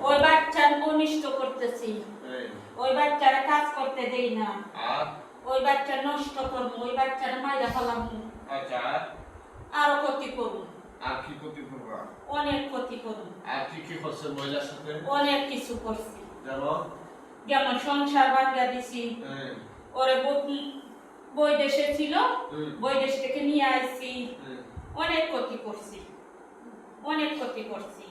ওই বাচ্চার অনিষ্ট করতেছি। ওই বাচ্চারা কাজ করতে দেই না। ওই বাচ্চা নষ্ট করব ওই বাচ্চারা মাইরা ফেলামু আচ্ছা আর? ক্ষতি আর কি ক্ষতি করবা? অনেক ক্ষতি আর কি কি করছে মহিলার সাথে? অনেক কিছু করছি। যেমন? যেমন সংসার বাঙ্গা দিছি। ওরে বই- দেশে ছিল বই দেশ থেকে নিয়ে আসছি অনেক ক্ষতি করছি। অনেক ক্ষতি করছি।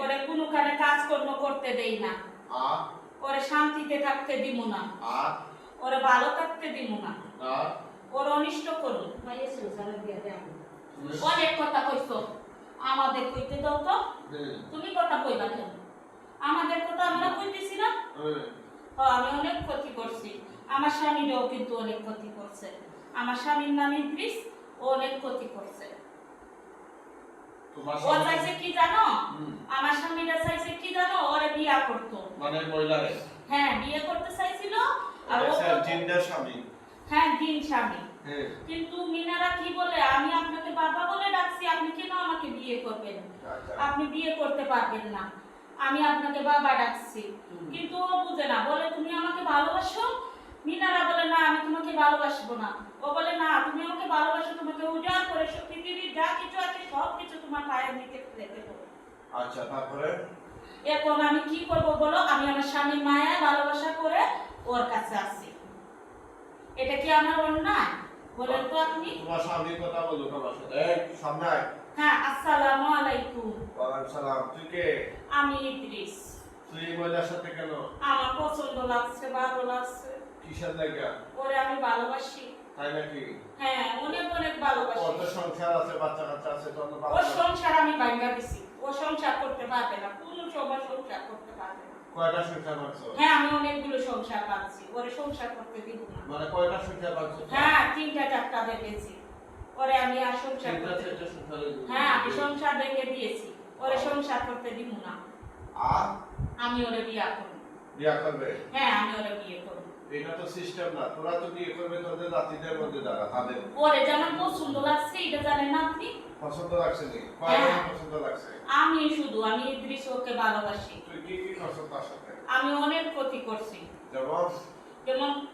ওরে কোনোখানে কাজকর্ম করতে দেই না। ওরে শান্তিতে থাকতে দিব না। ওরে ভালো থাকতে দিব না। ওর অনিষ্ট করুন। তুমি অনেক কথা কইছো। আমাদের কইতে দাও তো। তুমি কথা কইবা কেন? আমাদের কথা আমরা কইতেছি না? আমি অনেক ক্ষতি করছি। আমার স্বামীরাও কিন্তু অনেক ক্ষতি করছে। আমার স্বামীর নাম ইদ্রিস ও অনেক ক্ষতি করছে। ও চাইছে কি জানো? আমার স্বামীরা চাইছে কি জানো? ওরে বিয়া করতো। মানে মহিলারে হ্যাঁ বিয়ে করতে চাইছিল আর ও স্বামী? হ্যাঁ দিন স্বামী। হ্যাঁ। কিন্তু মিনারা কি বলে? আমি আপনাকে বাবা বলে ডাকছি আপনি কেন আমাকে বিয়ে করবেন? আচ্ছা। আপনি বিয়ে করতে পারবেন না। আমি আপনাকে বাবা ডাকছি। কিন্তু ও বুঝে না। বলে তুমি আমাকে ভালোবাসো? মিনারা বলে না আমি তোমাকে ভালোবাসবো না। ও বলে না তুমি আমাকে ভালোবাসো তোমাকে উজাড় করে পৃথিবীর যা কিছু আছে সব কিছু তোমার পায়ের নিচে ফেলে দেবো। আচ্ছা তারপরে? এখন আমি কি করব বলো? আমি আমার স্বামীর মায়া ভালোবাসা করে ওর কাছে আসি। এটা কি আমার অন্যায়? বলেন তো আপনি। তোমার স্বামীর কথা বলো তোমার সাথে। এই, সামনে হ্যাঁ আসসালামু আলাইকুম। ওয়ালাইকুম সালাম। তুই কে? আমি ইদ্রিস। তুই এই মহিলার সাথে কেন? আমার পছন্দ লাগছে ভালো লাগছে। কিসের জায়গা ওরে আমি ভালোবাসি। তাই নাকি? হ্যাঁ অনেক অনেক ভালোবাসি। কত সংসার আছে বাচ্চা কাচ্চা আছে তত ও সংসার আমি ভাঙ্গা দিছি। ও সংসার করতে পারবে না কোনো সময় সংসার করতে পারবে না। কয়টা সংসার বাঁচছো হ্যাঁ আমি অনেকগুলো সংসার পাচ্ছি ওরে সংসার করতে দিব না। মানে কয়টা সংসার বাঁচছো হ্যাঁ তিনটা চারটা ভেঙেছি। ওরে আমি আর সংসার করতে হ্যাঁ আমি সংসার ভেঙে দিয়েছি ওরে সংসার করতে দিব না। আর? আমি ওরে বিয়া করব। বিয়া করবে? হ্যাঁ আমি ওরে বিয়ে করব। এটা তো সিস্টেম না। তোরা তো বিয়ে করবে? তোদের জাতিদের মধ্যে দ্বারা তাদের যেমন পছন্দ লাগছে এটা জানেন না আপনি? পছন্দ লাগছে নি? হ্যাঁ। পছন্দ লাগছে? আমি শুধু আমি ওকে ভালোবাসি। তুই কি কি করছ তার সাথে আমি অনেক ক্ষতি করছি। যেমন? যেমন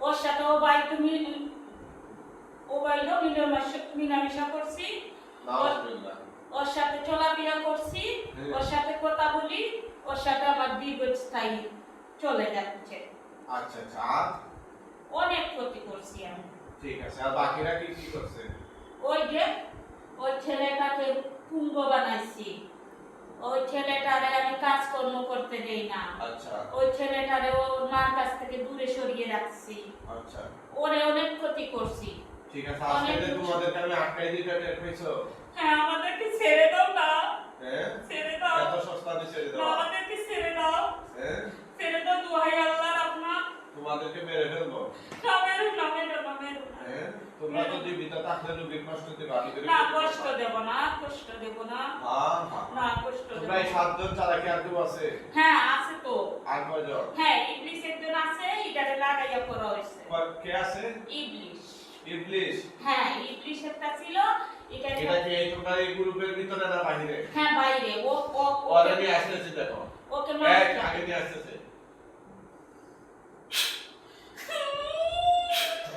ওর সাথে ও বাইকে মিল ও বাইলো মিলামেশা মিলামেশা করছি। ওর সাথে চলাফেরা করছি। ওর সাথে কথা বলি। ওর সাথে আমার দীর্ঘস্থায়ী চলে যাচ্ছে। আচ্ছা আচ্ছা আর? অনেক ক্ষতি করছি আমি। ঠিক আছে আর বাকিরা কি কি করছে? ওই যে ওই ছেলেটাকে পুঙ্গ বানাইছি। ওই ছেলেটারে আমি কাজকর্ম করতে দেই না। আচ্ছা। ওই ছেলেটারে ও মার কাছ থেকে দূরে সরিয়ে রাখছি। আচ্ছা। ওরে অনেক ক্ষতি করছি। ঠিক আছে আজকে তোমাদেরকে আমি আটকাই দিতে পেয়েছ? হ্যাঁ আমাদেরকে ছেড়ে দাও না হ্যাঁ ছেড়ে দাও এত সস্তা দিছে না, দাও আমাদেরকে ছেড়ে দাও হ্যাঁ ছেড়ে দাও দোহাই আল্লাহর আপনার তোমাদেরকে মেরে ফেলব নামের নামের নামের হ্যাঁ তোমরা তো জীবিত থাকলে রোগীর কষ্ট দিবে আমি না কষ্ট দেব না কষ্ট দেব না। হ্যাঁ হ্যাঁ না কষ্ট দেব তোমরা সাতজন ছাড়া কি আর কেউ আছে? হ্যাঁ আছে তো। আর কয়জন? হ্যাঁ ইবলিশ একজন আছে এটাকে লাগাইয়া করা হয়েছে। কয়- কে আছে? ইবলিশ। ইবলিশ? হ্যাঁ ইবলিশ একটা ছিল এটাকে এটা কি এই তোমরা এই গ্রুপের ভিতরে না বাহিরে? হ্যাঁ বাইরে। ও ও ওরা আসতেছে দেখো। ওকে মারতে আগে নিয়ে আসতেছে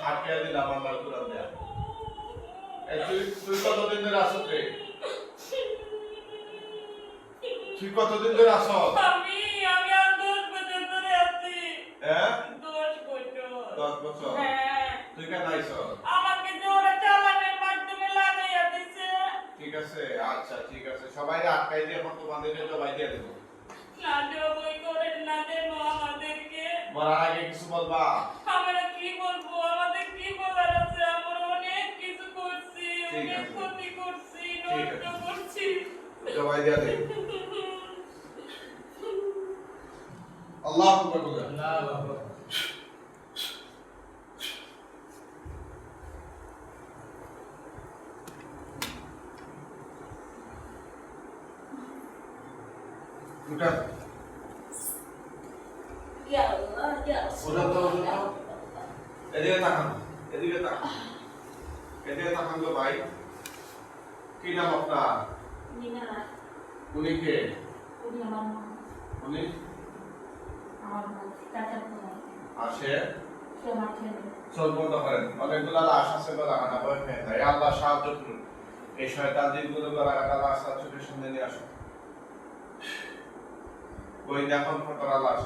আটকে দিলাম আমার কুরান দেয়া এই তুই তুই কতদিন ধরে রে? তুই কতদিন ধরে আসছ আমি আমি আর দশ বছর ধরে আছি। হ্যাঁ? বছর। বছর? হ্যাঁ। তুই কেন আইছ আমাকে জোরে চালানের মাধ্যমে লাগাইয়া দিছে। ঠিক আছে আচ্ছা ঠিক আছে। সবাই আটকাই দিয়ে এখন তোমাদেরকে জবাই দিয়ে দেবো। না জবই করেন না দেন আমাদেরকে মরার আগে কিছু বলবা? আমরা কি বলব আমাদের কি বলার আছে আমরা অনেক কিছু করছি ঠিক আছে। ঠিক আছে। জবাই দিয়ে দে। আল্লাহ আকবার বলে। উঠা ইয়া আল্লাহ ইয়া ওজন তো তাকান এদিকে তাকান। এদিকে তাকান তো ভাই কি নাম আপনার? উনি কে? উনি আমার মা। আমার করেন। অনেকগুলো লাশ আছে আল্লাহ সাহায্য করুন। এই শয়তান দিনগুলো লাশ তার চোখের সামনে নিয়ে আসুন। ওই দেখুন ফটোরা লাশ।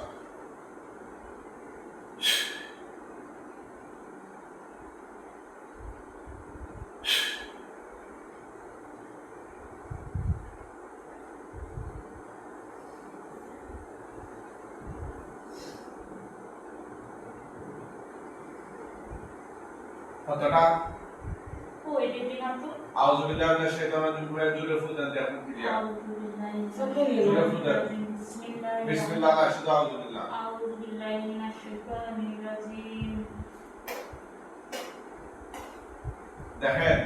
কতটা আউযু বিল্লাহি মিনাশ শাইতানির রাজিম বলে জোরে ফুদান দিয়ে আপনি ক্লিয়ার জোরে ফুদান বিসমিল্লাহ আশহাদু আউযু বিল্লাহ আউযু বিল্লাহি মিনাশ শাইতানির রাজিম। দেখেন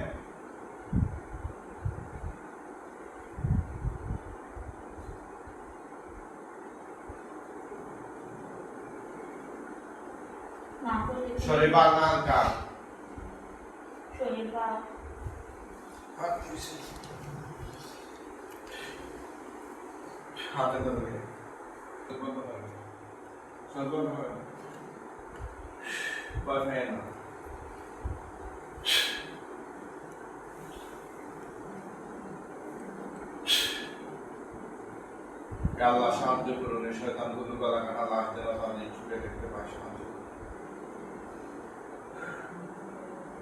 হে আল্লাহ সাহায্য করুন শয়তানগুলো গলা কাটা লাশ দেওয়া তাদের ছুটে দেখতে পায় সাহায্য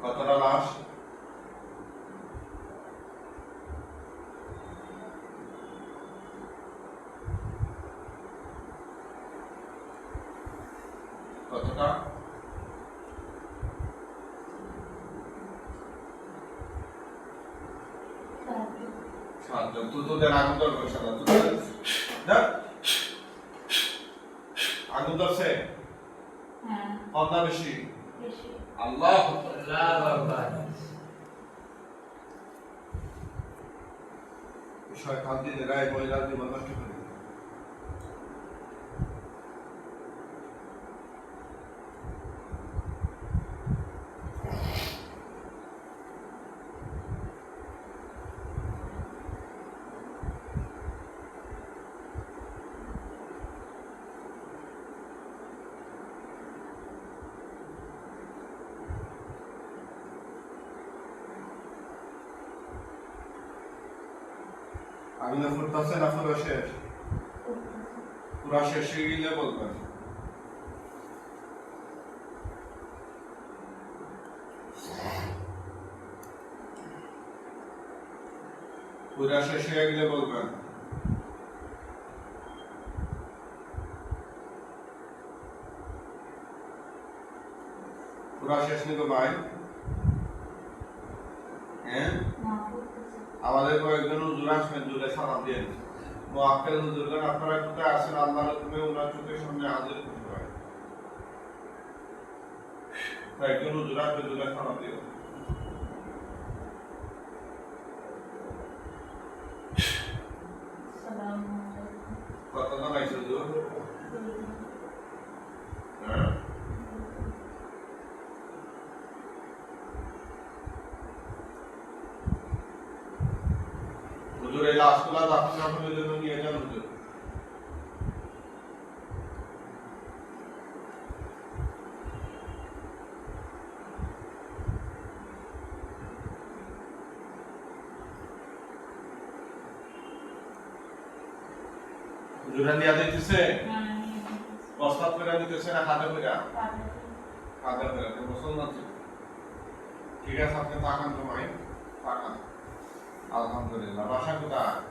কতটা লাশ? কতটা? তুই তোদের দেখ আগুন শয়তান দিয়ে রায় করে। দিল। আগুনে ফুটতেছে না পুরো শেষ পুরো শেষ হয়ে গেলে বলবেন পুরো শেষ হয়ে গেলে বলবেন পুরো শেষ নিতে ভাই হ্যাঁ না করতেছে আমাদের কয়েকজন হুজুর আসবেন জুড়ে সালাম দিয়ে মোয়াক্কেল হুজুরগণ আপনারা কোথায় আছেন আল্লাহর হুকুমে ওনার চোখের সামনে হাজির করতে হয়। কয়েকজন হুজুর আসবেন জুড়ে সালাম দিয়ে কতজন আইছে হুজুর হ্যাঁ লাশগুলা দাফন কাফনের জন্য নিয়ে যান হুজুর হুজুরা দিয়া দিতেছে হ্যাঁ নিয়ে যেতেছে। প্রস্তাব করে দিতেছে না হাতে করে। হাতে করে মুসলমান ঠিক আছে আপনি তাকান তো ভাই তাকান আলহামদুলিল্লাহ বাসা কোথায়।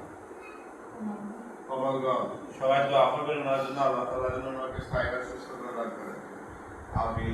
কমলগঞ্জ সবাই দোয়া করবেন, ওনার জন্য আল্লাহ তাআলা যেন ওনাকে স্থায়ী সুস্থতা দান করেন। আমি